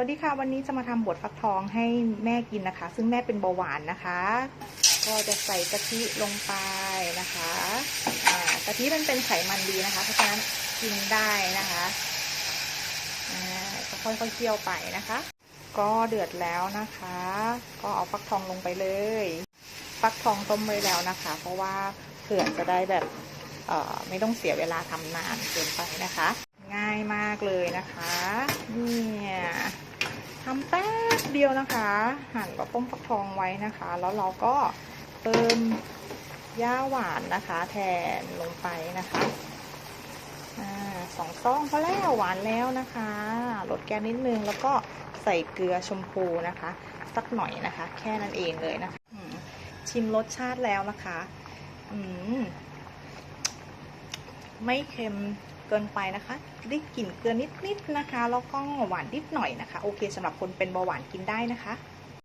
วัสดีค่ะ วันนี้จะมาทำบดฟักทองให้แม่กินนะคะ ซึ่งแม่เป็นเบาหวานนะคะ ก็จะใส่กะทิลงไปนะคะอ่ากะทิมันเป็นไขมันดีนะคะ เพราะฉะนั้นกินได้นะคะอ่าก็ค่อยๆเคี่ยวไปนะคะ ก็เดือดแล้วนะคะ ก็เอาฟักทองลงไปเลย ฟักทองต้มไว้แล้วนะคะ เพราะว่าเผื่อจะได้แบบเอ่อไม่ต้องเสียเวลาทำนานเกินไปนะคะ ง่ายมากเลยนะคะ เนี่ย ดียวนะคะ หั่นกับต้มฟักทองไว้นะคะ แล้วเราก็เติมย่าหวานนะคะ แทนลงไปนะคะอสองซองพอแล้วหวานแล้วนะคะลดแก๊สนิดนึงแล้วก็ใส่เกลือชมพูนะคะ สักหน่อยนะคะ แค่นั้นเองเลยนะคะชิมรสชาติแล้วนะคะ อืม ไม่เค็ม เกินไปนะคะ ได้กลิ่นเกลือนิดๆนะคะ แล้วก็หวานนิดหน่อยนะคะ โอเคสำหรับคนเป็นเบาหวานกินได้นะคะ